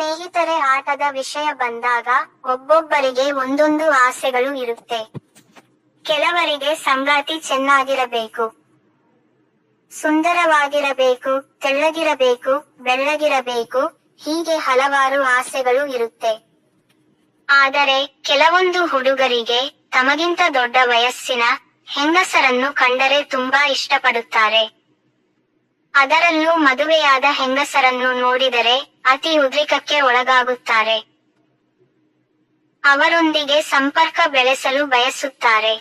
ಸ್ನೇಹಿತರೆ, ಆಟದ ವಿಷಯ ಬಂದಾಗ ಒಬ್ಬೊಬ್ಬರಿಗೆ ಒಂದೊಂದು ಆಸೆಗಳು ಇರುತ್ತೆ. ಕೆಲವರಿಗೆ ಸಂಗಾತಿ ಚೆನ್ನಾಗಿರಬೇಕು. ಸುಂದರವಾಗಿರಬೇಕು, ತೆಳ್ಳಗಿರಬೇಕು, ಬೆಳ್ಳಗಿರಬೇಕು, ಹೀಗೆ ಹಲವಾರು ಆಸೆಗಳು ಇರುತ್ತೆ. ಆದರೆ ಕೆಲವೊಂದು ಹುಡುಗರಿಗೆ ತಮಗಿಂತ ದೊಡ್ಡ ವಯಸ್ಸಿನ ಹೆಂಗಸರನ್ನು ಕಂಡರೆ ತುಂಬಾ ಇಷ್ಟಪಡುತ್ತಾರೆ. ಅದರಲ್ಲೂ ಮದುವೆಯಾದ ಹೆಂಗಸರನ್ನು ನೋಡಿದರೆ ಅತಿ ಉದ್ರಿಕಕ್ಕೆ ಒಳಗಾಗುತ್ತಾರೆ. ಅವರೊಂದಿಗೆ ಸಂಪರ್ಕ ಬೆಳೆಸಲು ಬಯಸುತ್ತಾರೆ.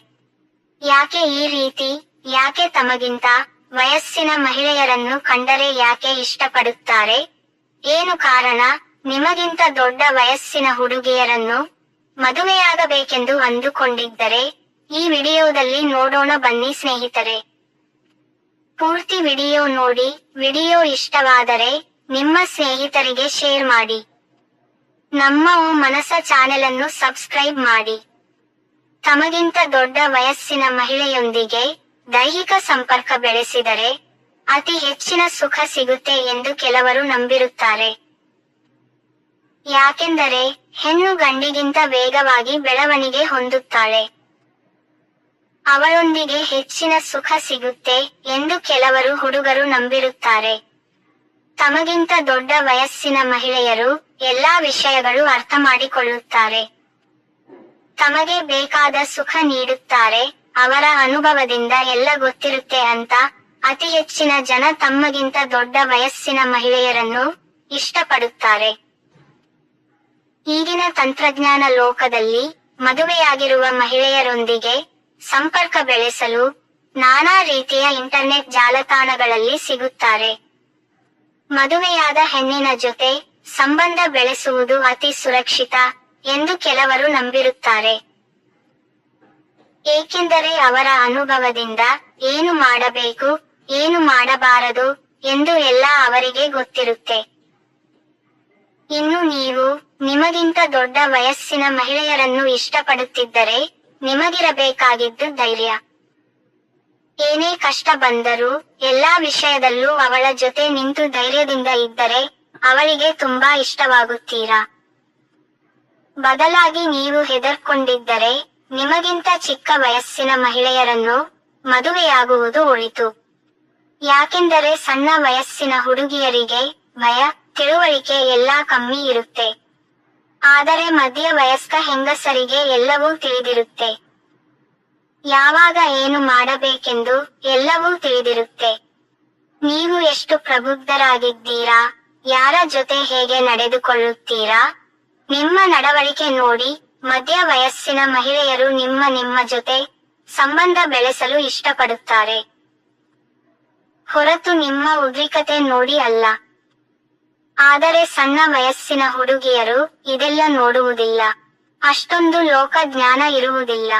ಯಾಕೆ ಈ ರೀತಿ? ಯಾಕೆ ತಮಗಿಂತ ವಯಸ್ಸಿನ ಮಹಿಳೆಯರನ್ನು ಕಂಡರೆ ಯಾಕೆ ಇಷ್ಟಪಡುತ್ತಾರೆ? ಏನು ಕಾರಣ? ನಿಮಗಿಂತ ದೊಡ್ಡ ವಯಸ್ಸಿನ ಹುಡುಗಿಯರನ್ನು ಮದುವೆಯಾಗಬೇಕೆಂದು ಅಂದುಕೊಂಡಿದ್ದರೆ ಈ ವಿಡಿಯೋದಲ್ಲಿ ನೋಡೋಣ ಬನ್ನಿ ಸ್ನೇಹಿತರೆ. ಪೂರ್ತಿ ವಿಡಿಯೋ ನೋಡಿ, ವಿಡಿಯೋ ಇಷ್ಟವಾದರೆ ನಿಮ್ಮ ಸ್ನೇಹಿತರಿಗೆ ಶೇರ್ ಮಾಡಿ. ನಮ್ಮ ಓ ಮನಸ ಚಾನೆಲ್ ಅನ್ನು ಸಬ್ಸ್ಕ್ರೈಬ್ ಮಾಡಿ. ತಮಗಿಂತ ದೊಡ್ಡ ವಯಸ್ಸಿನ ಮಹಿಳೆಯೊಂದಿಗೆ ದೈಹಿಕ ಸಂಪರ್ಕ ಬೆಳೆಸಿದರೆ ಅತಿ ಹೆಚ್ಚಿನ ಸುಖ ಸಿಗುತ್ತೆ ಎಂದು ಕೆಲವರು ನಂಬಿರುತ್ತಾರೆ. ಯಾಕೆಂದರೆ ಹೆಣ್ಣು ಗಂಡಿಗಿಂತ ವೇಗವಾಗಿ ಬೆಳವಣಿಗೆ ಹೊಂದುತ್ತಾಳೆ. ಅವಳೊಂದಿಗೆ ಹೆಚ್ಚಿನ ಸುಖ ಸಿಗುತ್ತೆ ಎಂದು ಕೆಲವರು ಹುಡುಗರು ನಂಬಿರುತ್ತಾರೆ. ತಮಗಿಂತ ದೊಡ್ಡ ವಯಸ್ಸಿನ ಮಹಿಳೆಯರು ಎಲ್ಲಾ ವಿಷಯಗಳು ಅರ್ಥ ಮಾಡಿಕೊಳ್ಳುತ್ತಾರೆ. ತಮಗೆ ಬೇಕಾದ ಸುಖ ನೀಡುತ್ತಾರೆ, ಅವರ ಅನುಭವದಿಂದ ಎಲ್ಲ ಗೊತ್ತಿರುತ್ತೆ ಅಂತ ಅತಿ ಹೆಚ್ಚಿನ ಜನ ತಮ್ಮಗಿಂತ ದೊಡ್ಡ ವಯಸ್ಸಿನ ಮಹಿಳೆಯರನ್ನು ಇಷ್ಟಪಡುತ್ತಾರೆ. ಈಗಿನ ತಂತ್ರಜ್ಞಾನ ಲೋಕದಲ್ಲಿ ಮದುವೆಯಾಗಿರುವ ಮಹಿಳೆಯರೊಂದಿಗೆ ಸಂಪರ್ಕ ಬೆಳೆಸಲು ನಾನಾ ರೀತಿಯ ಇಂಟರ್ನೆಟ್ ಜಾಲತಾಣಗಳಲ್ಲಿ ಸಿಗುತ್ತಾರೆ. ಮದುವೆಯಾದ ಹೆಣ್ಣಿನ ಜೊತೆ ಸಂಬಂಧ ಬೆಳೆಸುವುದು ಅತಿ ಸುರಕ್ಷಿತ ಎಂದು ಕೆಲವರು ನಂಬಿರುತ್ತಾರೆ. ಏಕೆಂದರೆ ಅವರ ಅನುಭವದಿಂದ ಏನು ಮಾಡಬೇಕು, ಏನು ಮಾಡಬಾರದು ಎಂದು ಎಲ್ಲ ಅವರಿಗೆ ಗೊತ್ತಿರುತ್ತೆ. ಇನ್ನು ನೀವು ನಿಮಗಿಂತ ದೊಡ್ಡ ವಯಸ್ಸಿನ ಮಹಿಳೆಯರನ್ನು ಇಷ್ಟಪಡುತ್ತಿದ್ದರೆ ನಿಮಗಿರಬೇಕಾಗಿದ್ದು ಧೈರ್ಯ. ಏನೇ ಕಷ್ಟ ಬಂದರೂ ಎಲ್ಲಾ ವಿಷಯದಲ್ಲೂ ಅವಳ ಜೊತೆ ನಿಂತು ಧೈರ್ಯದಿಂದ ಇದ್ದರೆ ಅವಳಿಗೆ ತುಂಬಾ ಇಷ್ಟವಾಗುತ್ತೀರಾ? ಬದಲಾಗಿ ನೀವು ಹೆದರ್ಕೊಂಡಿದ್ದರೆ ನಿಮಗಿಂತ ಚಿಕ್ಕ ವಯಸ್ಸಿನ ಮಹಿಳೆಯರನ್ನು ಮದುವೆಯಾಗುವುದು ಒಳಿತು. ಯಾಕೆಂದರೆ ಸಣ್ಣ ವಯಸ್ಸಿನ ಹುಡುಗಿಯರಿಗೆ ಭಯ, ತಿಳುವಳಿಕೆ ಎಲ್ಲಾ ಕಮ್ಮಿ ಇರುತ್ತೆ. ಆದರೆ ಮಧ್ಯ ವಯಸ್ಕ ಹೆಂಗಸರಿಗೆ ಎಲ್ಲವೂ ತಿಳಿದಿರುತ್ತೆ. ಯಾವಾಗ ಏನು ಮಾಡಬೇಕೆಂದು ಎಲ್ಲವೂ ತಿಳಿದಿರುತ್ತೆ. ನೀವು ಎಷ್ಟು ಪ್ರಬುದ್ಧರಾಗಿದ್ದೀರಾ? ಯಾರ ಜೊತೆ ಹೇಗೆ ನಡೆದುಕೊಳ್ಳುತ್ತೀರಾ? ನಿಮ್ಮ ನಡವಳಿಕೆ ನೋಡಿ, ಮಧ್ಯ ವಯಸ್ಸಿನ ಮಹಿಳೆಯರು ನಿಮ್ಮ ನಿಮ್ಮ ಜೊತೆ ಸಂಬಂಧ ಬೆಳೆಸಲು ಇಷ್ಟಪಡುತ್ತಾರೆ. ಹೊರತು ನಿಮ್ಮ ಉದ್ರಿಕತೆ ನೋಡಿ ಅಲ್ಲ. ಆದರೆ ಸಣ್ಣ ವಯಸ್ಸಿನ ಹುಡುಗಿಯರು ಇದೆಲ್ಲ ನೋಡುವುದಿಲ್ಲ. ಅಷ್ಟೊಂದು ಲೋಕ ಜ್ಞಾನ ಇರುವುದಿಲ್ಲ.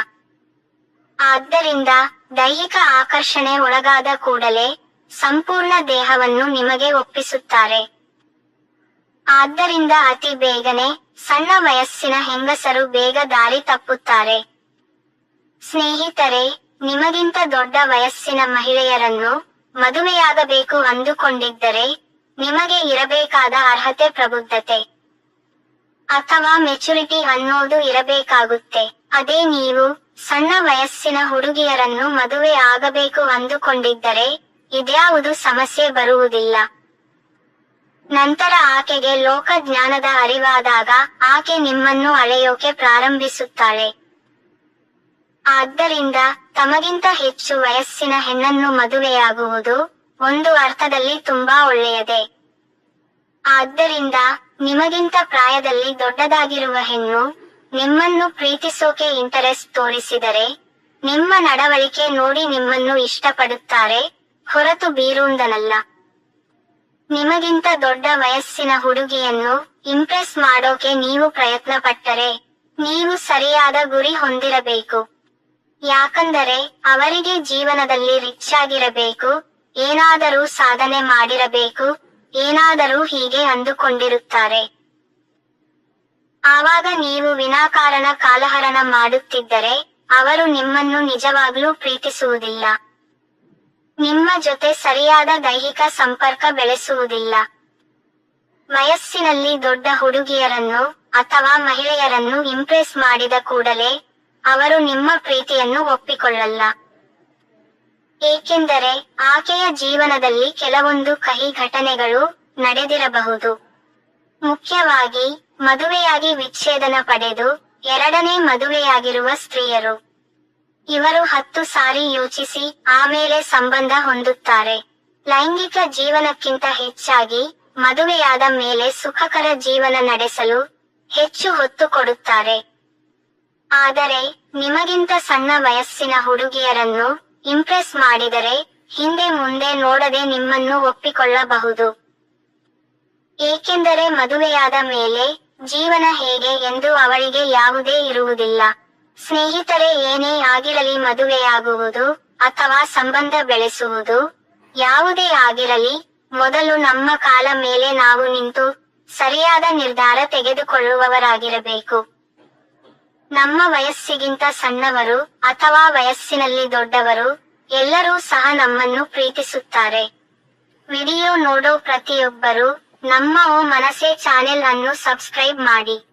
ಆದ್ದರಿಂದ ದೈಹಿಕ ಆಕರ್ಷಣೆ ಒಳಗಾದ ಕೂಡಲೇ ಸಂಪೂರ್ಣ ದೇಹವನ್ನು ನಿಮಗೆ ಒಪ್ಪಿಸುತ್ತಾರೆ. ಆದ್ದರಿಂದ ಅತಿ ಬೇಗನೆ ಸಣ್ಣ ವಯಸ್ಸಿನ ಹೆಂಗಸರು ಬೇಗ ದಾರಿ ತಪ್ಪುತ್ತಾರೆ. ಸ್ನೇಹಿತರೆ, ನಿಮಗಿಂತ ದೊಡ್ಡ ವಯಸ್ಸಿನ ಮಹಿಳೆಯರನ್ನು ಮದುವೆಯಾಗಬೇಕು ಅಂದುಕೊಂಡಿದ್ದರೆ ನಿಮಗೆ ಇರಬೇಕಾದ ಅರ್ಹತೆ ಪ್ರಬುದ್ಧತೆ ಅಥವಾ ಮೆಚುರಿಟಿ ಅನ್ನೋದು ಇರಬೇಕಾಗುತ್ತೆ. ಅದೇ ನೀವು ಸಣ್ಣ ವಯಸ್ಸಿನ ಹುಡುಗಿಯರನ್ನು ಮದುವೆ ಆಗಬೇಕು ಅಂದುಕೊಂಡಿದ್ದರೆ ಇದ್ಯಾವುದು ಸಮಸ್ಯೆ ಬರುವುದಿಲ್ಲ. ನಂತರ ಆಕೆಗೆ ಲೋಕ ಜ್ಞಾನದ ಅರಿವಾದಾಗ ಆಕೆ ನಿಮ್ಮನ್ನು ಅಳೆಯೋಕೆ ಪ್ರಾರಂಭಿಸುತ್ತಾಳೆ. ಆದ್ದರಿಂದ ತಮಗಿಂತ ಹೆಚ್ಚು ವಯಸ್ಸಿನ ಹೆಣ್ಣನ್ನು ಮದುವೆಯಾಗುವುದು ಒಂದು ಅರ್ಥದಲ್ಲಿ ತುಂಬಾ ಒಳ್ಳೆಯದೇ. ಆದ್ದರಿಂದ ನಿಮಗಿಂತ ಪ್ರಾಯದಲ್ಲಿ ದೊಡ್ಡದಾಗಿರುವ ಹೆಣ್ಣು ನಿಮ್ಮನ್ನು ಪ್ರೀತಿಸೋಕೆ ಇಂಟರೆಸ್ಟ್ ತೋರಿಸಿದರೆ, ನಿಮ್ಮ ನಡವಳಿಕೆ ನೋಡಿ ನಿಮ್ಮನ್ನು ಇಷ್ಟಪಡುತ್ತಾರೆ, ಹೊರತು ಬೀರೂಂದನಲ್ಲ. ನಿಮಗಿಂತ ದೊಡ್ಡ ವಯಸ್ಸಿನ ಹುಡುಗಿಯನ್ನು ಇಂಪ್ರೆಸ್ ಮಾಡೋಕೆ ನೀವು ಪ್ರಯತ್ನ ಪಟ್ಟರೆ ನೀವು ಸರಿಯಾದ ಗುರಿ ಹೊಂದಿರಬೇಕು. ಯಾಕಂದರೆ ಅವರಿಗೆ ಜೀವನದಲ್ಲಿ ರಿಚ್ ಆಗಿರಬೇಕು ಏನಾದರೂ ಸಾಧನೆ ಮಾಡಿರಬೇಕು, ಏನಾದರೂ ಹೀಗೆ ಅಂದುಕೊಂಡಿರುತ್ತಾರೆ. ಆವಾಗ ನೀವು ವಿನಾಕಾರಣ ಕಾಲಹರಣ ಮಾಡುತ್ತಿದ್ದರೆ, ಅವರು ನಿಮ್ಮನ್ನು ನಿಜವಾಗ್ಲೂ ಪ್ರೀತಿಸುವುದಿಲ್ಲ. ನಿಮ್ಮ ಜೊತೆ ಸರಿಯಾದ ದೈಹಿಕ ಸಂಪರ್ಕ ಬೆಳೆಸುವುದಿಲ್ಲ. ವಯಸ್ಸಿನಲ್ಲಿ ದೊಡ್ಡ ಹುಡುಗಿಯರನ್ನು ಅಥವಾ ಮಹಿಳೆಯರನ್ನು ಇಂಪ್ರೆಸ್ ಮಾಡಿದ ಕೂಡಲೇ, ಅವರು ನಿಮ್ಮ ಪ್ರೀತಿಯನ್ನು ಒಪ್ಪಿಕೊಳ್ಳಲ್ಲ. ಏಕೆಂದರೆ ಆಕೆಯ ಜೀವನದಲ್ಲಿ ಕೆಲವೊಂದು ಕಹಿ ಘಟನೆಗಳು ನಡೆದಿರಬಹುದು. ಮುಖ್ಯವಾಗಿ, ಮದುವೆಯಾಗಿ ವಿಚ್ಛೇದನ ಪಡೆದು ಎರಡನೇ ಮದುವೆಯಾಗಿರುವ ಸ್ತ್ರೀಯರು. ಇವರು ಹತ್ತು ಸಾರಿ ಯೋಚಿಸಿ ಆಮೇಲೆ ಸಂಬಂಧ ಹೊಂದುತ್ತಾರೆ. ಲೈಂಗಿಕ ಜೀವನಕ್ಕಿಂತ ಹೆಚ್ಚಾಗಿ ಮದುವೆಯಾದ ಮೇಲೆ ಸುಖಕರ ಜೀವನ ನಡೆಸಲು ಹೆಚ್ಚು ಹೊತ್ತು ಕೊಡುತ್ತಾರೆ. ಆದರೆ, ನಿಮಗಿಂತ ಸಣ್ಣ ವಯಸ್ಸಿನ ಹುಡುಗಿಯರನ್ನು ಇಂಪ್ರೆಸ್ ಮಾಡಿದರೆ ಹಿಂದೆ ಮುಂದೆ ನೋಡದೆ ನಿಮ್ಮನ್ನು ಒಪ್ಪಿಕೊಳ್ಳಬಹುದು. ಏಕೆಂದರೆ ಮದುವೆಯಾದ ಮೇಲೆ ಜೀವನ ಹೇಗೆ ಎಂದು ಅವಳಿಗೆ ಯಾವುದೇ ಇರುವುದಿಲ್ಲ. ಸ್ನೇಹಿತರೆ, ಏನೇ ಆಗಿರಲಿ ಮದುವೆಯಾಗುವುದು ಅಥವಾ ಸಂಬಂಧ ಬೆಳೆಸುವುದು ಯಾವುದೇ ಆಗಿರಲಿ, ಮೊದಲು ನಮ್ಮ ಕಾಲ ಮೇಲೆ ನಾವು ನಿಂತು ಸರಿಯಾದ ನಿರ್ಧಾರ ತೆಗೆದುಕೊಳ್ಳುವವರಾಗಿರಬೇಕು. ನಮ್ಮ ವಯಸ್ಸಿಗಿಂತ ಸಣ್ಣವರು ಅಥವಾ ವಯಸ್ಸಿನಲ್ಲಿ ದೊಡ್ಡವರು ಎಲ್ಲರೂ ಸಹ ನಮ್ಮನ್ನು ಪ್ರೀತಿಸುತ್ತಾರೆ. ವಿಡಿಯೋ ನೋಡೋ ಪ್ರತಿಯೊಬ್ಬರು ನಮ್ಮ ಓ ಮನಸೆ ಚಾನೆಲ್ ಅನ್ನು ಸಬ್ಸ್ಕ್ರೈಬ್ ಮಾಡಿ.